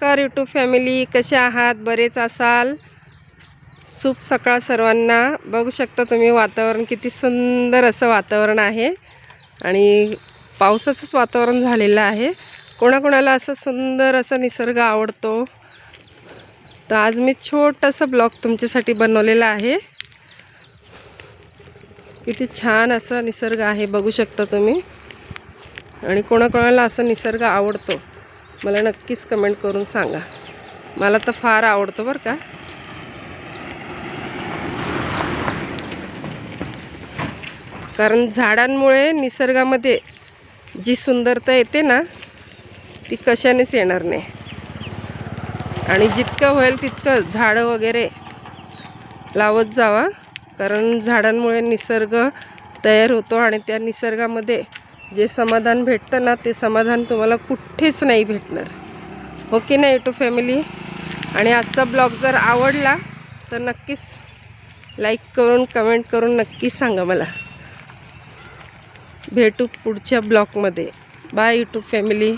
नमस्कार YouTube family कसे आहात? बरेच असाल? सूप सकाळ सर्वांना. बघू शकता तुम्ही वातावरण किती सुंदर असं वातावरण आहे. आणि पावसाचंच वातावरण झालेलं आहे. कोणाकोणाला असं सुंदर असं निसर्ग आवडतो? तर आज मी छोटंसं ब्लॉग तुमच्यासाठी बनवलेलं आहे. किती छान असं निसर्ग आहे बघू शकता तुम्ही. आणि कोणाकोणाला असं निसर्ग आवडतो? मला नक्कीच कमेंट करून सांगा. मला तर फार आवडतं बरं का. कारण झाडांमुळे निसर्गामध्ये जी सुंदरता येते ना ती कशानेच येणार नाही. आणि जितकं होईल तितकं झाडं वगैरे लावत जावा. कारण झाडांमुळे निसर्ग तयार होतो आणि त्या निसर्गामध्ये जे समाधान भेटतं ना ते समाधान तुम्हाला कुठेच नाही भेटणार. हो की नाही टू फॅमिली आणि आजचा ब्लॉग जर आवडला तर नक्कीच लाईक करून कमेंट करून नक्की सांगा मला. भेटू पुढच्या ब्लॉगमध्ये. Bye YouTube family